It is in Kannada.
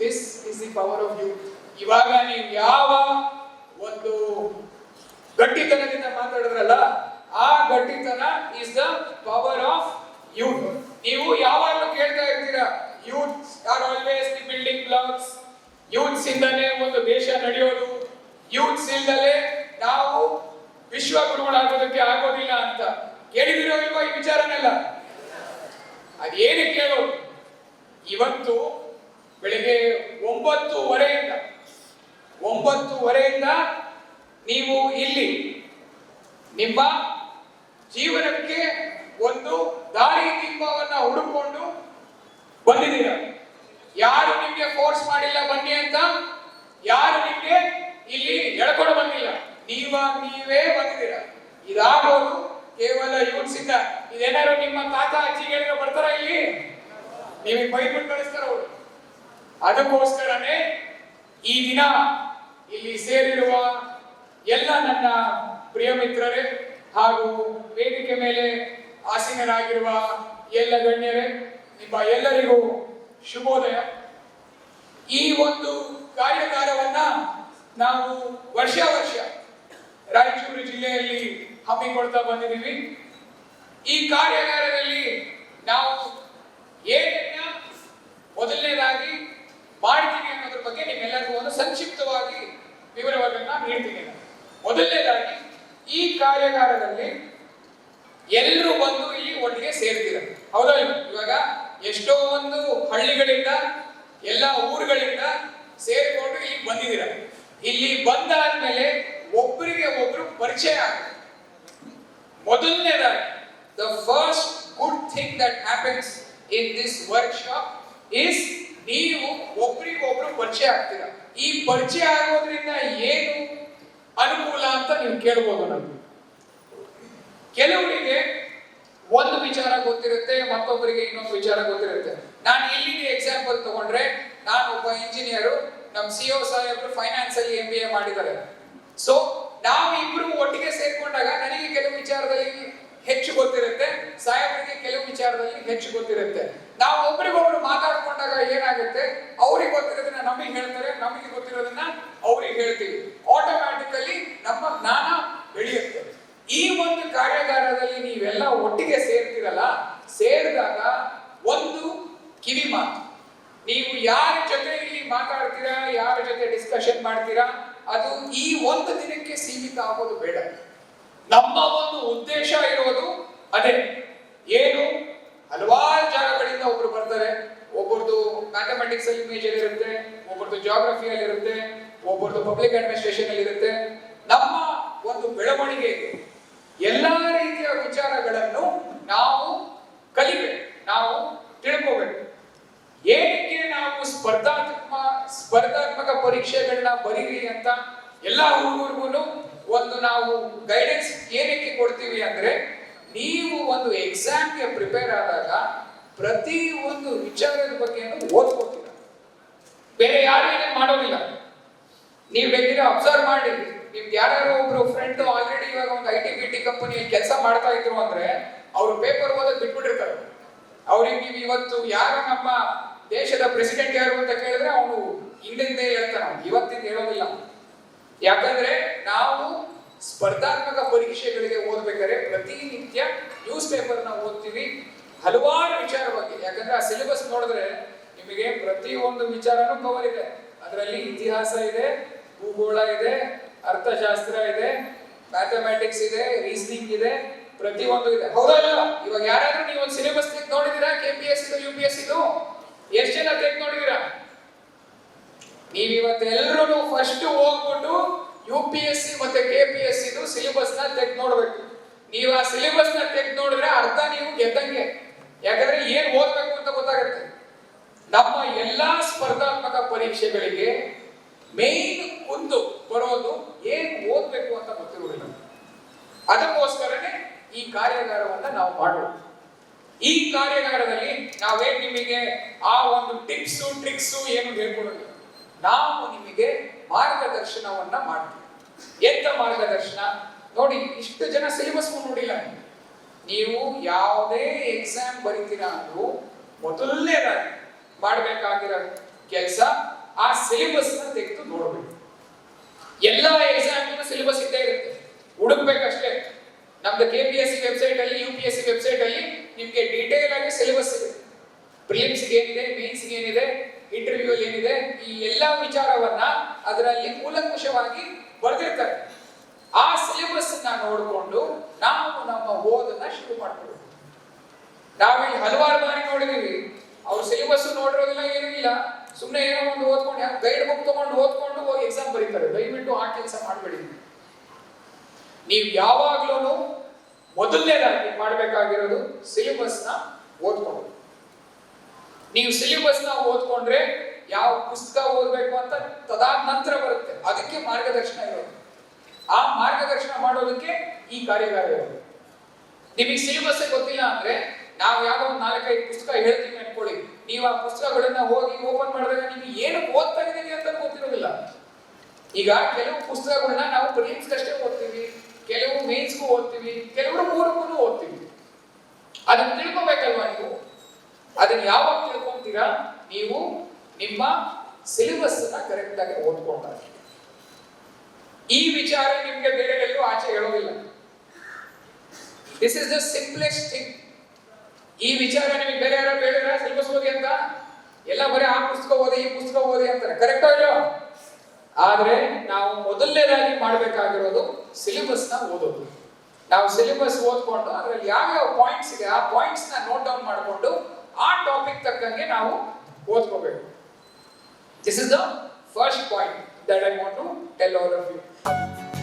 This is the power of youth ಇವಾಗ ನೀವು ಯಾವ ಒಂದು ಗಟ್ಟಿತನದಿಂದ ಮಾತಾಡಿದ್ರಲ್ಲ, ಆ ಗಟ್ಟಿತನ is the power of youth ನೀವು ಯಾವಾಗಲೂ ಕೇಳ್ತಾ ಇರ್ತೀರಾ youth are always the building blocks youths ಇಂದಲೇ ಒಂದು ದೇಶ ನಡೆಯೋದು. ಯೂತ್ಸ್ ಇಲ್ದಲೇ ನಾವು ವಿಶ್ವ ಗುರುಗಳಾಗೋದಕ್ಕೆ ಆಗೋದಿಲ್ಲ ಅಂತ. ಕೇಳಿದಿರೋ ಇಲ್ವಾ ಈ ವಿಚಾರನೆಲ್ಲ? ಅದೇನೇ ಕೇಳು ಇವತ್ತು ಬೆಳಿಗ್ಗೆ ಒಂಬತ್ತುವರೆಯಿಂದ ಒಂಬತ್ತುವರೆಯಿಂದ ನೀವು ಇಲ್ಲಿ ನಿಮ್ಮ ಜೀವನಕ್ಕೆ ಒಂದು ದಾರಿ ದೀಪವನ್ನ ಹುಡುಕೊಂಡು ಬಂದಿದ್ದೀರ. ಯಾರು ನಿಮಗೆ ಫೋರ್ಸ್ ಮಾಡಿಲ್ಲ ಬನ್ನಿ ಅಂತ, ಯಾರು ನಿಮಗೆ ಇಲ್ಲಿ ಎಳ್ಕೊಂಡು ಬಂದಿಲ್ಲ. ನೀವ, ನೀವೇ ಬಂದಿದ್ದೀರ. ಇದಾಗೋದು ಕೇವಲ ಯೂಟ್ಸ್ ಇಂದ ಇದೇನಾದ್ರು ನಿಮ್ಮ ತಾತ ಅಜ್ಜಿ ಹೇಳಿದ್ರೆ ಬರ್ತಾರ ಇಲ್ಲಿ? ನಿಮಗೆ ಬೈಬಿಟ್ಟು ಕಳಿಸ್ತಾರ ಅವರು. ಅದಕ್ಕೋಸ್ಕರನೇ ಈ ದಿನ ಇಲ್ಲಿ ಸೇರಿರುವ ಎಲ್ಲ ನನ್ನ ಪ್ರಿಯ ಮಿತ್ರರೇ ಹಾಗೂ ವೇದಿಕೆ ಮೇಲೆ ಆಸೀನರಾಗಿರುವ ಎಲ್ಲ ಗಣ್ಯರೇ, ನಿಮ್ಮ ಎಲ್ಲರಿಗೂ ಶುಭೋದಯ. ಈ ಒಂದು ಕಾರ್ಯಾಗಾರವನ್ನ ನಾವು ವರ್ಷ ವರ್ಷ ರಾಯಚೂರು ಜಿಲ್ಲೆಯಲ್ಲಿ ಹಮ್ಮಿಕೊಳ್ತಾ ಬಂದಿದ್ದೀವಿ. ಈ ಕಾರ್ಯಾಗಾರದಲ್ಲಿ ನಾವು ಏನನ್ನ ಮೊದಲನೇದಾಗಿ ಮಾಡ್ತೀನಿ ಅನ್ನೋದ್ರ ಬಗ್ಗೆ ನಿಮ್ಮೆಲ್ಲರಿಗೂ ಒಂದು ಸಂಕ್ಷಿಪ್ತವಾಗಿ ವಿವರವನ್ನ ನಾನು ಹೇಳ್ತೀನಿ. ಮೊದಲನೇದಾಗಿ, ಈ ಕಾರ್ಯಾಗಾರದಲ್ಲಿ ಎಲ್ಲರೂ ಬಂದು ಇಲ್ಲಿ ಒಟ್ಟಿಗೆ ಸೇರ್ತೀರ. ಹೌದಾ ಇವಾಗ ಎಷ್ಟೋ ಒಂದು ಹಳ್ಳಿಗಳಿಂದ, ಎಲ್ಲ ಊರುಗಳಿಂದ ಸೇರಿಕೊಂಡು ಇಲ್ಲಿ ಬಂದಿದ್ದೀರ. ಇಲ್ಲಿ ಬಂದಾದ್ಮೇಲೆ ಒಬ್ಬರಿಗೆ ಒಬ್ರು ಪರಿಚಯ ಆಗುತ್ತೆ ಮೊದಲನೇದಾಗಿ the first good thing that happens in this workshop is ನೀವು ಒಬ್ರಿಗೊಬ್ರು ಪರಿಚಯ ಆಗ್ತೀರಾ. ಈ ಪರಿಚಯ ಆಗೋದ್ರಿಂದ ಏನು ಅನುಕೂಲ ಅಂತ ನೀವು ಕೇಳ್ಬೋದು ನಮ್ಗೆ. ಕೆಲವರಿಗೆ ಒಂದು ವಿಚಾರ ಗೊತ್ತಿರುತ್ತೆ, ಮತ್ತೊಬ್ಬರಿಗೆ ಇನ್ನೊಂದು ವಿಚಾರ ಗೊತ್ತಿರುತ್ತೆ. ನಾನು ಇಲ್ಲಿಗೆ ಎಕ್ಸಾಂಪಲ್ ತಗೊಂಡ್ರೆ, ನಾನು ಒಬ್ಬ ಇಂಜಿನಿಯರು ನಮ್ಮ ಸಿ ಒ ಸಾಹೇಬ್ರು ಫೈನಾನ್ಸ್ ಅಲ್ಲಿ ಎಂ ಬಿ ಎ ಮಾಡಿದ್ದಾರೆ. ಸೊ ನಾವು ಇಬ್ರು ಒಟ್ಟಿಗೆ ಸೇರ್ಕೊಂಡಾಗ ನನಗೆ ಕೆಲವು ವಿಚಾರದಲ್ಲಿ ಹೆಚ್ಚು ಗೊತ್ತಿರುತ್ತೆ, ಸಾಹೇಬರಿಗೆ ಕೆಲವು ವಿಚಾರದಲ್ಲಿ ಹೆಚ್ಚು ಗೊತ್ತಿರುತ್ತೆ. ನಾವು ಒಬ್ರಿಗೊಬ್ರು ಮಾತಾಡ್ಕೊಂಡಾಗ ಏನಾಗುತ್ತೆ? ಅವ್ರಿಗೆ ಗೊತ್ತಿರೋದನ್ನ ನಮಗೆ ಹೇಳ್ತಾರೆ, ನಮಗೆ ಗೊತ್ತಿರೋದನ್ನ ಅವ್ರಿಗೆ ಹೇಳ್ತೀವಿ. ಆಟೋಮ್ಯಾಟಿಕಲಿ ನಮ್ಮ ಜ್ಞಾನ ಬೆಳೆಯುತ್ತೆ. ಈ ಒಂದು ಕಾರ್ಯಾಗಾರದಲ್ಲಿ ನೀವೆಲ್ಲ ಒಟ್ಟಿಗೆ ಸೇರ್ತಿರಲ್ಲ, ಸೇರಿದಾಗ ಒಂದು ಕಿವಿ ಮಾತು. ನೀವು ಯಾರ ಜೊತೆ ಇಲ್ಲಿ ಮಾತಾಡ್ತೀರಾ, ಯಾರ ಜೊತೆ ಡಿಸ್ಕಷನ್ ಮಾಡ್ತೀರಾ, ಅದು ಈ ಒಂದು ದಿನಕ್ಕೆ ಸೀಮಿತ ಆಗೋದು ಬೇಡ. ನಮ್ಮ ಒಂದು ಉದ್ದೇಶ ಇರೋದು ಅದೇ. ಏನು? ಹಲವಾರು ಜಾಗಗಳಿಂದ ಒಬ್ರು ಬರ್ತಾರೆ. ಒಬ್ಬರದು ಮ್ಯಾಥಮೆಟಿಕ್ಸ್ ಅಲ್ಲಿ ಮೇಜರ್ ಇರುತ್ತೆ, ಒಬ್ಬರದು ಜಾಗ್ರಫಿಯಲ್ಲಿ ಇರುತ್ತೆ, ಒಬ್ಬರದು ಪಬ್ಲಿಕ್ ಅಡ್ಮಿನಿಸ್ಟ್ರೇಷನ್ ಅಲ್ಲಿ ಇರುತ್ತೆ. ನಮ್ಮ ಒಂದು ಬೆಳವಣಿಗೆಗೆ ಎಲ್ಲಾ ರೀತಿಯ ವಿಚಾರಗಳನ್ನು ನಾವು ಕಲಿಬೇಕು, ನಾವು ತಿಳ್ಕೋಬೇಕು. ಏನಕ್ಕೆ ನಾವು ಸ್ಪರ್ಧಾತ್ಮಕ ಸ್ಪರ್ಧಾತ್ಮಕ ಪರೀಕ್ಷೆಗಳನ್ನ ಬರೀರಿ ಅಂತ ಎಲ್ಲ ಹುಡುಗರಿಗೂ ಒಂದು ನಾವು ಗೈಡೆನ್ಸ್ ಏನಕ್ಕೆ ಕೊಡ್ತೀವಿ ಅಂದ್ರೆ ನೀವು ಒಂದು ಎಕ್ಸಾಮ್ಗೆ ಪ್ರಿಪೇರ್ ಆದಾಗ ಪ್ರತಿ ಒಂದು ವಿಚಾರದ ಬಗ್ಗೆ ಓದ್ಕೋತೀರ. ಬೇರೆ ಯಾರು ಏನೇನು ಮಾಡೋದಿಲ್ಲ. ನೀವು ಬೇಕಿದ್ರೆ ಅಬ್ಸರ್ವ್ ಮಾಡಿ. ನಿಮ್ಗೆ ಯಾರ್ಯಾರೋ ಒಬ್ರು ಫ್ರೆಂಡ್ ಆಲ್ರೆಡಿ ಇವಾಗ ಒಂದು ಐ ಟಿ ಬಿ ಟಿ ಕಂಪನಿಯಲ್ಲಿ ಕೆಲಸ ಮಾಡ್ತಾ ಇದ್ರು ಅಂದ್ರೆ ಅವರು ಪೇಪರ್ ಓದೋದು ಬಿಟ್ಬಿಟ್ಟಿರ್ತಾರೆ. ಅವ್ರಿಗೆ ನೀವು ಇವತ್ತು ಯಾರು ನಮ್ಮ ದೇಶದ ಪ್ರೆಸಿಡೆಂಟ್ ಯಾರು ಅಂತ ಕೇಳಿದ್ರೆ ಅವನು ಹಿಂದಿಂದೇ ಹೇಳ್ತಾನೆ. ಇವತ್ತಿಂದ ಹೇಳೋದಿಲ್ಲ. ಯಾಕಂದ್ರೆ ನಾವು ಸ್ಪರ್ಧಾತ್ಮಕ ಪರೀಕ್ಷೆಗಳಿಗೆ ಓದ್ಬೇಕಾದ್ರೆ ಪ್ರತಿನಿತ್ಯ ನ್ಯೂಸ್ ಪೇಪರ್ನ ಓದ್ತೀವಿ. ಹಲವಾರು ವಿಚಾರ ಬಗ್ಗೆ ಯಾಕಂದ್ರೆ ಆ ಸಿಲೆಬಸ್ ನೋಡಿದ್ರೆ ನಿಮಗೆ ಪ್ರತಿ ಒಂದು ವಿಚಾರನೂ ಕವರ್ ಇದೆ. ಅದರಲ್ಲಿ ಇತಿಹಾಸ ಇದೆ, ಭೂಗೋಳ ಇದೆ, ಅರ್ಥಶಾಸ್ತ್ರ ಇದೆ ಮ್ಯಾಥಮೆಟಿಕ್ಸ್ ಇದೆ ರೀಸನಿಂಗ್ ಇದೆ ಪ್ರತಿ ಒಂದು ಇದೆ. ಹೌದಾ ಇವಾಗ ಯಾರಾದ್ರೂ ನೀವು ಒಂದು ಸಿಲೆಬಸ್ ತೆಗೆದು ನೋಡಿದೀರಾ ಕೆ ಪಿ ಎಸ್ ಇದು ಯು ಪಿ ಎಸ್ ಇದು? ಎಷ್ಟು ಜನ ತೆಗೆದು ನೋಡಿದೀರಾ ನೀವು ಇವತ್ತೆಲ್ಲರೂ ಫಸ್ಟ್ ಹೋಗ್ಬಿಟ್ಟು ಯು ಪಿ ಎಸ್ ಸಿ ಮತ್ತೆ ಕೆ ಪಿ ಎಸ್ ಸಿದು ನ ತೆಗೆದು ನೋಡ್ಬೇಕು. ನೀವು ಆ ಸಿಲೆಬಸ್ನ ತೆಗೆದು ನೋಡಿದ್ರೆ ಅರ್ಧ ನೀವು ಗೆದ್ದಂಗೆ. ಯಾಕಂದ್ರೆ ಏನ್ ಓದ್ಬೇಕು ಅಂತ ಗೊತ್ತಾಗುತ್ತೆ. ನಮ್ಮ ಎಲ್ಲಾ ಸ್ಪರ್ಧಾತ್ಮಕ ಪರೀಕ್ಷೆಗಳಿಗೆ ಮೇನ್ ಒಂದು ಬರೋದು ಏನ್ ಓದ್ಬೇಕು ಅಂತ ಗೊತ್ತಿರುವುದಿಲ್ಲ. ಅದಕ್ಕೋಸ್ಕರನೇ ಈ ಕಾರ್ಯಾಗಾರವನ್ನ ನಾವು ಮಾಡೋದು ಈ ಕಾರ್ಯಾಗಾರದಲ್ಲಿ ನಾವೇನ್ ನಿಮಗೆ ಆ ಒಂದು ಟಿಪ್ಸು ಟ್ರಿಕ್ಸು ಏನು ಹೇಳ್ಕೊಡೋದಿಲ್ಲ. ನಾವು ನಿಮಗೆ ಮಾರ್ಗದರ್ಶನವನ್ನ ಮಾಡ್ತೀವಿ. ಎಂತ ಮಾರ್ಗದರ್ಶನ. ನೋಡಿ, ಇಷ್ಟು ಜನ ಸಿಲೆಬಸ್ ನೋಡಿಲ್ಲ. ನೀವು. ಯಾವುದೇ ಎಕ್ಸಾಮ್ ಬರಿತೀರಾ ಅಂದ್ರೂ ಮೊದಲನೇದಾಗಿ ಮಾಡಬೇಕಾಗಿರೋ ಕೆಲಸ ಸಿಲೆಬಸ್ನ ತೆಗೆದು ನೋಡಬೇಕು. ಎಲ್ಲ ಎಕ್ಸಾಮ್ ಸಿಲೆಬಸ್ ಇದ್ದೇ ಇರುತ್ತೆ. ಹುಡುಕ್ಬೇಕಷ್ಟೇ. ನಮ್ದು K P S C website ಅಲ್ಲಿ U P S C website ಅಲ್ಲಿ ನಿಮ್ಗೆ ಡೀಟೇಲ್ ಆಗಿ ಸಿಲೆಬಸ್ ಇದೆ. ಪ್ರಿಲಿಮ್ಸ್ ಏನಿದೆ ಮೇನ್ಸ್ ಏನಿದೆ ಇಂಟರ್ವ್ಯೂ ಏನಿದೆ, ಈ ಎಲ್ಲ ವಿಚಾರವನ್ನ ಅದರಲ್ಲಿ ಕೂಲಂಕುಷವಾಗಿ ಬರೆದಿರ್ತಾರೆ. ಆ ಸಿಲೆಬಸ್ ನೋಡಿಕೊಂಡು ನಾವು ನಮ್ಮ ಓದನ್ನ ಶುರು ಮಾಡ್ಕೊಳ್ಬೇಕು. ನಾವಿಲ್ಲಿ ಹಲವಾರು ಬಾರಿ ನೋಡಿದೀವಿ. ಅವ್ರು ಸಿಲೆಬಸ್ ನೋಡಿರೋದಿಲ್ಲ ಏನಿಲ್ಲ. ಸುಮ್ಮನೆ ಏನೋ ಒಂದು ಓದ್ಕೊಂಡು ಗೈಡ್ ಬುಕ್ ತಗೊಂಡು ಓದ್ಕೊಂಡು ಹೋಗಿ ಎಕ್ಸಾಮ್ ಬರೀತಾರೆ. ದಯವಿಟ್ಟು ಆ ಕೆಲಸ ಮಾಡಬೇಡಿ. ನೀವು ಯಾವಾಗ್ಲೂ ಮೊದಲನೇದಾಗಿ ಮಾಡಬೇಕಾಗಿರೋದು ಸಿಲೆಬಸ್ನ ಓದ್ಕೊಂಡು ನೀವು ಸಿಲೆಬಸ್ನ ಓದ್ಕೊಂಡ್ರೆ ಯಾವ ಪುಸ್ತಕ ಓದಬೇಕು ಅಂತ ತದಾದ ನಂತರ ಬರುತ್ತೆ. ಅದಕ್ಕೆ ಮಾರ್ಗದರ್ಶನ ಇರೋದು. ಆ ಮಾರ್ಗದರ್ಶನ ಮಾಡೋದಕ್ಕೆ ಈ ಕಾರ್ಯಗಾರ ಇರೋದು. ನಿಮಗೆ ಸಿಲೆಬಸ್ ಗೊತ್ತಿಲ್ಲ ಅಂದ್ರೆ ನಾವು ಯಾವ ಒಂದು ನಾಲ್ಕೈದು ಪುಸ್ತಕ ಹೇಳ್ತೀವಿ ಅನ್ಕೊಳ್ಳಿ. ನೀವು ಆ ಪುಸ್ತಕಗಳನ್ನ ಹೋಗಿ ಓಪನ್ ಮಾಡಿದಾಗ ನಿಮ್ಗೆ ಏನು ಓದ್ತಾ ಇದೀವಿ ಅಂತ ಗೊತ್ತಿರೋದಿಲ್ಲ. ಈಗ ಕೆಲವು ಪುಸ್ತಕಗಳನ್ನ ನಾವು ಪ್ರಿಲಿಮ್ಸ್ ಅಷ್ಟೇ ಓದ್ತೀವಿ, ಕೆಲವು ಮೇನ್ಸ್ಗೂ ಓದ್ತೀವಿ, ಕೆಲವರು ಮೂರಕ್ಕೂ ಓದ್ತೀವಿ. ಅದನ್ನ ತಿಳ್ಕೊಬೇಕಲ್ವಾ ನೀವು? ಅದನ್ನ ಯಾವಾಗ ತಿಳ್ಕೊಂತೀರಾ? ನೀವು ನಿಮ್ಮ ಸಿಲೆಬಸ್ ಅನ್ನ ಕರೆಕ್ಟ್ ಆಗಿ ಓದ್ಕೊಂಡಾಗ ಈ ವಿಚಾರ ನಿಮ್ಗೆ ಬೇರೆ ಎಲ್ಲೂ ಆಚೆ ಹೇಳೋದಿಲ್ಲ. This is the simplest thing ಈ ವಿಚಾರ ನಿಮಗೆ ಬೇರೆ ಯಾರು ಹೇಳಿದ್ರೆ? ಸಿಲೆಬಸ್ ಓದಿ ಅಂತ? ಎಲ್ಲ ಬರೀ ಆ ಪುಸ್ತಕ ಓದಿ, ಈ ಪುಸ್ತಕ ಓದಿ ಅಂತಾರೆ. ಕರೆಕ್ಟ್ ಆಗಿಲ್ಲ ಆದ್ರೆ ನಾವು ಮೊದಲನೇದಾಗಿ ಮಾಡಬೇಕಾಗಿರೋದು ನ ಓದೋದು. ನಾವು ಸಿಲೆಬಸ್ ಓದ್ಕೊಂಡು ಅದರಲ್ಲಿ ಯಾವ್ಯಾವ ಪಾಯಿಂಟ್ಸ್ ಇದೆ, ಆ ಪಾಯಿಂಟ್ಸ್ನ ನೋಟ್ ಡೌನ್ ಮಾಡಿಕೊಂಡು ಆ ಟಾಪಿಕ್ ತಕ್ಕಂಗೆ ನಾವು ಓದ್ಕೋಬೇಕು. This is the first point that I want to tell all of you.